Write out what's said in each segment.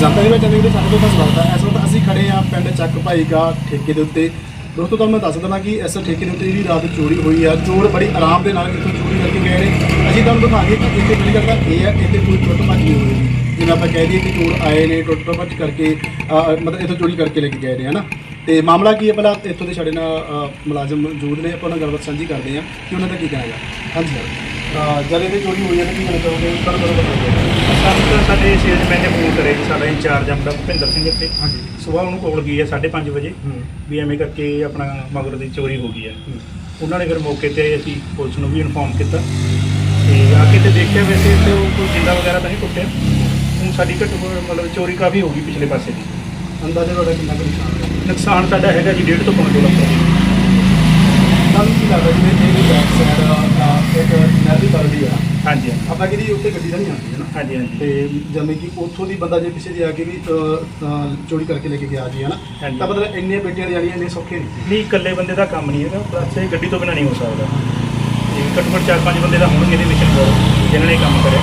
ਜਨਤਾ ਦੇ ਵਿੱਚ ਜਾਂਦੇ ਵੀਰੇ ਸਾਡੇ ਤੋਂ ਤਾਂ ਸਵਾਗਤ ਹੈ। ਇਸ ਵਕਤ ਅਸੀਂ ਖੜੇ ਆ ਪਿੰਡ ਚੱਕ ਭਾਈਗਾ ਠੇਕੇ ਦੇ ਉੱਤੇ। ਦੋਸਤੋ, ਤੁਹਾਨੂੰ ਮੈਂ ਦੱਸ ਦਿੰਦਾ ਕਿ ਇਸ ਠੇਕੇ ਦੇ ਉੱਤੇ ਜਿਹੜੀ ਰਾਤ ਚੋਰੀ ਹੋਈ ਆ, ਚੋਰ ਬੜੀ ਆਰਾਮ ਦੇ ਨਾਲ ਇੱਥੋਂ ਚੋਰੀ ਕਰਕੇ ਗਏ ਨੇ। ਅਸੀਂ ਤੁਹਾਨੂੰ ਦਿਖਾਈਏ ਕਿ ਇੱਥੇ ਜਿਹੜੀ ਗੱਲ ਇਹ ਹੈ ਇੱਥੇ ਕੋਈ ਟੁੱਟ ਭੱਜ ਨਹੀਂ ਹੋਈ। ਜਿਵੇਂ ਆਪਾਂ ਕਹਿ ਦਈਏ ਕਿ ਚੋਰ ਆਏ ਨੇ ਟੁੱਟ ਭੱਜ ਕਰਕੇ ਮਤਲਬ ਇੱਥੋਂ ਚੋਰੀ ਕਰਕੇ ਲੈ ਕੇ ਗਏ ਨੇ, ਹਨਾ? ਤੇ ਮਾਮਲਾ ਕੀ ਹੈ ਪਹਿਲਾਂ ਇੱਥੋਂ ਦੇ ਸਾਡੇ ਨਾਲ ਮੁਲਾਜ਼ਮ ਮੌਜੂਦ ਨੇ, ਆਪਾਂ ਉਹਨਾਂ ਨਾਲ ਗੱਲਬਾਤ ਸਾਂਝੀ ਕਰਦੇ ਹਾਂ ਕਿ ਉਹਨਾਂ ਦਾ ਕੀ ਕਹਿਣਾ ਹੈ ਹਾਂਜੀ, ਸਰ। ਜਦ ਇਹਦੀ ਚੋਰੀ ਹੋਈ ਹੈ ਤਾਂ ਕੀ ਕਹਿਣਾ ਚਾਹੋਗੇ ਤੁਹਾਨੂੰ ਬੜਾ ਬਤਾ ਸਾਨੂੰ ਤਾਂ ਸਾਡੇ ਸੇਲਸਮੈਨ ਨੇ ਫੋਨ ਕਰਿਆ ਜੀ ਸਾਡਾ ਇੰਚਾਰਜ ਆਪਣਾ ਭੁਪਿੰਦਰ ਸਿੰਘ ਇੱਥੇ। ਹਾਂਜੀ। ਸਵੇਰ ਉਹਨੂੰ ਕੋਲ ਗਈ ਹੈ 5:30 ਵਜੇ ਵੀ ਐਵੇਂ ਕਰਕੇ ਆਪਣਾ ਮਗਰ ਦੀ ਚੋਰੀ ਹੋ ਗਈ ਹੈ। ਉਹਨਾਂ ਨੇ ਫਿਰ ਮੌਕੇ ਤੇ ਅਸੀਂ ਪੁਲਿਸ ਨੂੰ ਵੀ ਇਨਫੋਰਮ ਕੀਤਾ। ਤੇ ਆ ਕੇ ਤੇ ਦੇਖਿਆ ਵੈਸੇ ਤੇ ਉਹ ਕੋਈ ਜਿੰਦਾ ਵਗੈਰਾ ਤਾਂ ਨਹੀਂ ਟੁੱਟਿਆ। ਹੁਣ ਸਾਡੀ ਘੱਟ ਮਤਲਬ ਚੋਰੀ ਕਾਫੀ ਹੋ ਗਈ ਪਿਛਲੇ ਪਾਸੇ ਦੀ। ਅੰਦਾਜ਼ਾ ਤੁਹਾਡਾ ਕਿੰਨਾ ਕੁ ਨੁਕਸਾਨ ਹੈ ਨੁਕਸਾਨ ਸਾਡਾ ਹੈਗਾ ਜੀ 1.5 ਤੋਂ ਪੌਣੇ ਦੋ ਲੱਖ ਰੁਪਏ। ਤੁਹਾਨੂੰ ਕੀ ਲੱਗਦਾ ਜਿਵੇਂ ਇਹਦੀ ਬੈਕ ਸਾਈਡ ਇੱਕ ਨਹਿਰ ਦੀ ਬਲਦੀ ਆ। ਹਾਂਜੀ ਆਪਾਂ ਕਿਹਦੀ ਉੱਤੇ ਗੱਡੀ ਤਾਂ ਨਹੀਂ ਆਉਂਦੀ ਹੈ ਨਾ? ਹਾਂਜੀ ਹਾਂਜੀ। ਤੇ ਜਿਵੇਂ ਕਿ ਉੱਥੋਂ ਦੀ ਬੰਦਾ ਜੇ ਪਿੱਛੇ ਦੀ ਆ ਕੇ ਵੀ ਚੋਰੀ ਕਰਕੇ ਲੈ ਕੇ ਗਿਆ ਜੀ ਹੈ ਨਾ? ਹਾਂਜੀ। ਤਾਂ ਮਤਲਬ ਇੰਨੀਆਂ ਬੇਟੀਆਂ ਜਾਣੀਆਂ ਇੰਨੇ ਸੌਖੇ ਨਹੀਂ। ਨਹੀਂ ਇਕੱਲੇ ਬੰਦੇ ਦਾ ਕੰਮ ਨਹੀਂ ਹੈਗਾ। ਪਲੱਸ ਇਹ ਗੱਡੀ ਤੋਂ ਬਿਨਾਂ ਨਹੀਂ ਹੋ ਸਕਦਾ। ਤੇ ਘੱਟੋ ਘੱਟ ਚਾਰ ਪੰਜ ਬੰਦੇ ਦਾ ਹੋਣਗੇ ਇਹਦੇ ਵਿੱਚ ਜਿਨ੍ਹਾਂ ਨੇ ਇਹ ਕੰਮ ਕਰਿਆ।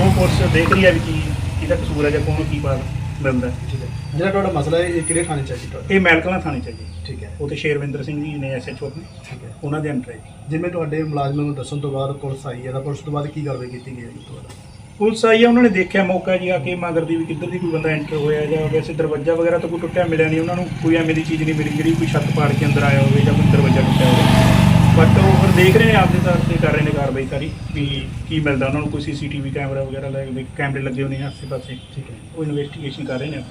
ਉਹ ਪੁਲਿਸ ਦੇਖ ਰਹੀ ਹੈ ਵੀ ਕੀ ਇਹਦਾ ਕਸੂਰ ਹੈ ਜਾਂ ਕੋਣ ਕੀ ਬਾਤ ਮਿਲਦਾ ਹੈ। ਠੀਕ ਹੈ। ਜਿਹੜਾ ਤੁਹਾਡਾ ਮਸਲਾ ਹੈ ਇਹ ਕਿਹੜੇ ਥਾਣੇ ਚ ਹੈ ਜੀ ਤੁਹਾਡਾ? ਇਹ ਮੈਲਕਲਾਂ ਥਾਣੇ ਚ ਹੈ ਜੀ। ਠੀਕ ਹੈ। ਉਹ ਤੇ ਸ਼ੇਰਵਿੰਦਰ ਸਿੰਘ ਜੀ ਨੇ ਐਸਐਚਓ ਆਪਣੇ ਠੀਕ ਹੈ। ਉਹਨਾਂ ਦੇ ਅੰਡਰ ਹੈ ਜੀ। ਜਿਵੇਂ ਤੁਹਾਡੇ ਮੁਲਾਜ਼ਮਾਂ ਨੂੰ ਦੱਸਣ ਤੋਂ ਬਾਅਦ ਪੁਲਿਸ ਆਈ ਹੈ ਤਾਂ ਪੁਲਿਸ ਤੋਂ ਬਾਅਦ ਕੀ ਕਾਰਵਾਈ ਕੀਤੀ ਗਈ ਹੈ ਜੀ ਉਸ ਤੋਂ ਬਾਅਦ ਪੁਲਿਸ ਆਈ ਹੈ ਉਹਨਾਂ ਨੇ ਦੇਖਿਆ ਮੌਕਾ ਜੀ ਆ ਕੇ ਮਗਰ ਦੀ ਵੀ ਕਿੱਧਰ ਦੀ ਕੋਈ ਬੰਦਾ ਐਂਟਰ ਹੋਇਆ ਜਾਂ ਵੈਸੇ ਦਰਵਾਜ਼ਾ ਵਗੈਰਾ ਤਾਂ ਕੋਈ ਟੁੱਟਿਆ ਮਿਲਿਆ ਨਹੀਂ ਉਹਨਾਂ ਨੂੰ। ਕੋਈ ਐਵੇਂ ਦੀ ਚੀਜ਼ ਨਹੀਂ ਮਿਲੀ ਜਿਹੜੀ ਕੋਈ ਛੱਤ ਪਾੜ ਕੇ ਅੰਦਰ ਆਇਆ ਹੋਵੇ ਜਾਂ ਕੋਈ ਦਰਵਾਜ਼ਾ ਟੁੱਟਿਆ ਹੋਵੇ। ਬਟ ਉਹ ਫਿਰ ਦੇਖ ਰਹੇ ਨੇ ਆਪਦੇ ਤੌਰ ਤੇ ਕਰ ਰਹੇ ਨੇ ਕਾਰਵਾਈ ਸਾਰੀ ਵੀ ਕੀ ਮਿਲਦਾ ਉਹਨਾਂ ਨੂੰ ਕੋਈ ਸੀਸੀਟੀਵੀ ਕੈਮਰਾ ਵਗੈਰਾ ਲੈ ਕੇ ਕੈਮਰੇ ਲੱਗੇ ਹੋਣੇ ਆ ਆਸੇ ਪਾਸੇ ਠੀਕ ਹੈ। ਉਹ ਇਨਵੈਸਟੀਗੇਸ਼ਨ ਕਰ ਰਹੇ ਨੇ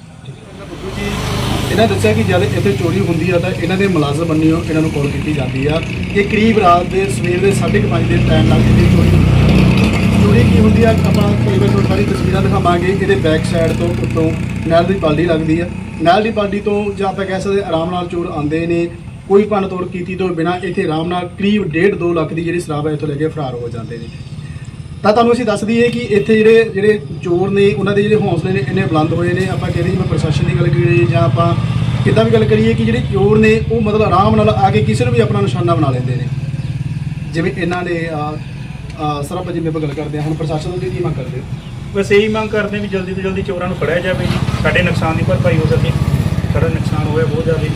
ਇਹਨਾਂ ਦੱਸਿਆ ਕਿ ਜਦ ਇੱਥੇ ਚੋਰੀ ਹੁੰਦੀ ਆ ਤਾਂ ਇਹਨਾਂ ਦੇ ਮੁਲਾਜ਼ਮ ਬੰਨਿਓ ਇਹਨਾਂ ਨੂੰ ਕਾਲ ਕੀਤੀ ਜਾਂਦੀ ਆ ਕਿ ਕਰੀਬ ਰਾਤ ਦੇ ਸਵੇਰ ਦੇ 5:30 ਦੇ ਟਾਈਮ ਨਾਲ ਇਹਦੀ ਚੋਰੀ ਹੁੰਦੀ ਆ। ਚੋਰੀ ਕੀ ਹੁੰਦੀ ਆ ਆਪਾਂ ਕਈ ਵਾਰ ਤੁਹਾਨੂੰ ਸਾਰੀ ਤਸਵੀਰਾਂ ਦਿਖਾਵਾਂਗੇ ਇਹਦੇ ਬੈਕ ਸਾਈਡ ਤੋਂ ਉੱਤੋਂ ਨਹਿਰ ਦੀ ਬਾਲਟੀ ਲੱਗਦੀ ਆ। ਨਹਿਰ ਦੀ ਬਾਲਟੀ ਤੋਂ ਜਾਂ ਆਪਾਂ ਕਹਿ ਸਕਦੇ ਆਰਾਮ ਨਾਲ ਚੋਰ ਆਉਂਦੇ ਨੇ ਕੋਈ ਭੰਨ ਤੋੜ ਕੀਤੀ ਤੋਂ ਬਿਨਾ ਇੱਥੇ ਆਰਾਮ ਨਾਲ ਕਰੀਬ 1.5 2 ਲੱਖ ਦੀ ਜਿਹੜੀ ਸ਼ਰਾਬ ਹੈ ਇੱਥੋਂ ਲੈ ਕੇ ਫਰਾਰ ਹੋ ਜਾਂਦੇ ਨੇ। ਤਾਂ ਤੁਹਾਨੂੰ ਅਸੀਂ ਦੱਸ ਦਈਏ ਕਿ ਇੱਥੇ ਜਿਹੜੇ ਜਿਹੜੇ ਚੋਰ ਨੇ, ਉਹਨਾਂ ਦੇ ਜਿਹੜੇ ਹੌਸਲੇ ਨੇ ਇੰਨੇ ਬੁਲੰਦ ਹੋਏ ਨੇ। ਆਪਾਂ ਕਹਿੰਦੇ ਜਿਵੇਂ ਪ੍ਰਸ਼ਾਸਨ ਦੀ ਗੱਲ ਕਰੀਏ ਜਾਂ ਆਪਾਂ ਕਿੱਦਾਂ ਵੀ ਗੱਲ ਕਰੀਏ ਕਿ ਜਿਹੜੇ ਚੋਰ ਨੇ, ਉਹ ਮਤਲਬ ਆਰਾਮ ਨਾਲ ਆ ਕੇ ਕਿਸੇ ਨੂੰ ਵੀ ਆਪਣਾ ਨਿਸ਼ਾਨਾ ਬਣਾ ਲੈਂਦੇ ਨੇ। ਜਿਵੇਂ ਇਹਨਾਂ ਨੇ ਸਰ ਆਪਾਂ ਜਿਵੇਂ ਆਪਾਂ ਗੱਲ ਕਰਦੇ ਹਾਂ, ਹੁਣ ਪ੍ਰਸ਼ਾਸਨ ਤੋਂ ਕੀ ਮੰਗ ਕਰਦੇ ਹੋ? ਬਸ ਇਹੀ ਮੰਗ ਕਰਦੇ ਹਾਂ ਵੀ ਜਲਦੀ ਤੋਂ ਜਲਦੀ ਚੋਰਾਂ ਨੂੰ ਫੜਿਆ ਜਾਵੇ ਜੀ। ਸਾਡੇ ਨੁਕਸਾਨ ਦੀ ਭਰਪਾਈ ਹੋ ਸਕੇ। ਸਾਡਾ ਨੁਕਸਾਨ ਹੋਇਆ ਬਹੁਤ ਜ਼ਿਆਦਾ।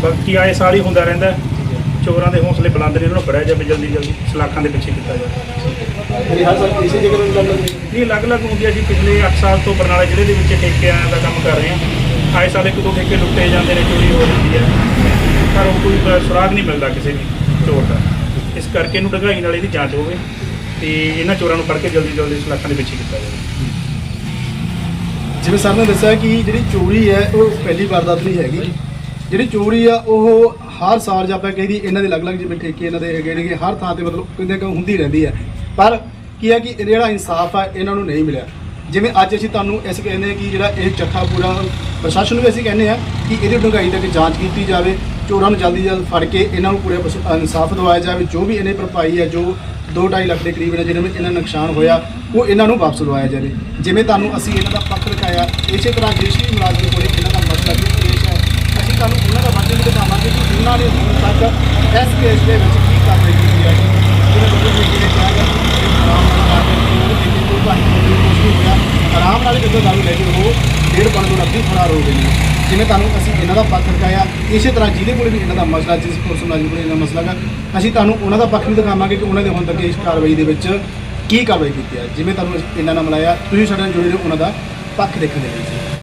ਬਾਕੀ ਆਏ ਸਾਲ ਹੀ ਹੁੰਦਾ ਰਹਿੰਦਾ ਹੈ। ਚੋਰਾਂ ਦੇ ਹੌਸਲੇ ਬੁਲੰਦ ਨੇ ਉਹਨਾਂ ਨੂੰ ਫੜਿਆ ਜਾਵੇ ਜਲਦੀ ਜਲਦੀ ਸਲਾਖਾਂ ਦੇ ਪਿੱਛੇ ਕੀਤਾ ਜਾਵੇ। ਇਸੇ ਜਗ੍ਹਾ ਨੂੰ ਗੱਲ ਹੈ। ਇਹ ਅਲੱਗ-ਅਲੱਗ ਹੁੰਦੀ ਹੈ ਜੀ ਪਿਛਲੇ 8 ਸਾਲ ਤੋਂ ਬਰਨਾਲਾ ਜ਼ਿਲ੍ਹੇ ਦੇ ਵਿੱਚ ਠੇਕਿਆਂ ਦਾ ਕੰਮ ਕਰ ਰਹੇ ਹਾਂ। ਆਏ ਸਾਲ ਇੱਕ ਦੋ ਠੇਕੇ ਲੁੱਟੇ ਜਾਂਦੇ ਨੇ ਚੋਰੀ ਹੋ ਜਾਂਦੀ ਹੈ। ਪਰ ਉਹ ਕੋਈ ਬ- ਸੁਰਾਗ ਨਹੀਂ ਮਿਲਦਾ ਕਿਸੇ ਵੀ ਚੋਰ ਦਾ। ਇਸ ਕਰਕੇ ਇਹਨੂੰ ਡਗਾਈ ਨਾਲ ਇਹਦੀ ਜਾਂਚ ਹੋਵੇ ਤੇ ਇਹਨਾਂ ਚੋਰਾਂ ਨੂੰ ਫੜ ਕੇ ਜਲਦੀ ਜਲਦੀ ਸਲਾਖਾਂ ਦੇ ਪਿੱਛੇ ਕੀਤਾ ਜਾਵੇ। ਜਿਵੇਂ ਸਰ ਨੇ ਦੱਸਿਆ ਕਿ ਜਿਹੜੀ ਚੋਰੀ ਹੈ ਉਹ ਪਹਿਲੀ ਵਾਰਦਾਤ ਨਹੀਂ ਹੈਗੀ। ਜਿਹੜੀ ਚੋਰੀ ਆ, ਉਹ ਹਰ ਸਾਲ ਜੇ ਆਪਾਂ ਕਹਦੀ ਇਹਨਾਂ ਦੇ ਅਲੱਗ-ਅਲੱਗ ਜਿਵੇਂ ਠੇਕੇ ਇਹਨਾਂ ਦੇ ਹੈਗੇ ਨੇ ਹਰ ਥਾਂ ਤੇ ਮਤਲਬ ਕਿੰਨੇ ਕੁ ਹੁੰਦੀ ਰਹਿੰਦੀ ਹੈ ਪਰ ਕੀ ਹੈ ਕਿ ਇਹ ਜਿਹੜਾ ਇਨਸਾਫ ਆ, ਇਹਨਾਂ ਨੂੰ ਨਹੀਂ ਮਿਲਿਆ। ਜਿਵੇਂ ਅੱਜ ਅਸੀਂ ਤੁਹਾਨੂੰ ਇਸ ਕਹਿੰਦੇ ਹਾਂ ਕਿ ਜਿਹੜਾ ਇਹ ਚੱਠਾ ਪੂਰਾ ਪ੍ਰਸ਼ਾਸਨ ਨੂੰ ਵੀ ਅਸੀਂ ਕਹਿੰਦੇ ਆ ਕਿ ਇਹਦੀ ਡੂੰਘਾਈ ਤੱਕ ਜਾਂਚ ਕੀਤੀ ਜਾਵੇ, ਚੋਰਾਂ ਨੂੰ ਜਲਦੀ ਜਲਦ ਫੜ ਕੇ ਇਹਨਾਂ ਨੂੰ ਪੂਰੇ ਇਨਸਾਫ ਦਿਵਾਇਆ ਜਾਵੇ। ਜੋ ਵੀ ਇਹਨੇ ਭਰਪਾਈ ਹੈ ਜੋ 2.5 ਲੱਖ ਦੇ ਕਰੀਬ ਨੇ ਜਿਹਨਾਂ ਵਿੱਚ ਇਹਨਾਂ ਨੁਕਸਾਨ ਹੋਇਆ, ਉਹ ਇਹਨਾਂ ਨੂੰ ਵਾਪਸ ਦਿਵਾਇਆ ਜਾਵੇ। ਜਿਵੇਂ ਤੁਹਾਨੂੰ ਅਸੀਂ ਇਹਨਾਂ ਦਾ ਪੱਖ ਦਿਖਾਇਆ, ਇਸੇ ਤਰ੍ਹਾਂ ਜਿਸ ਵੀ ਮੁਲਾਜ਼ਮ ਕੋਲੇ ਇਹਨਾਂ ਦਾ ਮਸਲਾ ਵੀ ਤੁਹਾਨੂੰ ਉਹਨਾਂ ਦਾ ਵਰਜਨ ਦਿਖਾਵਾਂਗੇ ਕਿ ਉਹਨਾਂ ਨੇ ਹੁਣ ਤੱਕ ਇਸ ਕੇਸ ਦੇ ਵਿੱਚ ਕੀ ਕਾਰਵਾਈ ਕੀਤੀ ਹੈ। ਜਿਹਨਾਂ ਵੱਲੋਂ ਵੀ ਜਿਹੜੇ ਕਿਹਾ ਗਿਆ ਕਿ ਆਰਾਮ ਨਾਲ ਆ ਕੇ ਚੋਰ ਕੋਈ ਭਾਈ ਕੋਈ ਕੁਛ ਨਹੀਂ ਹੋਇਆ। ਆਰਾਮ ਨਾਲ ਕਿਤੇ ਗੱਲ ਲੈ ਕੇ ਉਹ ਡੇਢ ਪੌਣੇ ਤੋਂ ਲੱਗੀ ਫਰਾਰ ਹੋ ਗਏ ਨੇ। ਜਿਵੇਂ ਤੁਹਾਨੂੰ ਅਸੀਂ ਇਹਨਾਂ ਦਾ ਪੱਖ ਦਿਖਾਇਆ, ਇਸੇ ਤਰ੍ਹਾਂ ਜਿਹਦੇ ਕੋਲ ਵੀ ਇਹਨਾਂ ਦਾ ਮਸਲਾ, ਜਿਸ ਪੁਲਿਸ ਮੁਲਾਜ਼ਮ ਕੋਲ ਇਹਨਾਂ ਮਸਲਾ ਗਾ, ਅਸੀਂ ਤੁਹਾਨੂੰ ਉਹਨਾਂ ਦਾ ਪੱਖ ਵੀ ਦਿਖਾਵਾਂਗੇ ਕਿ ਉਹਨਾਂ ਦੇ ਹੁਣ ਤੱਕ ਇਸ ਕਾਰਵਾਈ ਦੇ ਵਿੱਚ ਕੀ ਕਾਰਵਾਈ ਕੀਤੀ ਹੈ। ਜਿਵੇਂ ਤੁਹਾਨੂੰ ਇਹਨਾਂ ਨਾਲ ਮਿਲਾਇਆ, ਤੁਸੀਂ ਸਾਡੇ ਨਾਲ ਜੁੜੇ ਰਹੋ, ਉਹਨਾਂ ਦਾ ਪੱਖ ਦੇਖਣ ਦੇ ਲਈ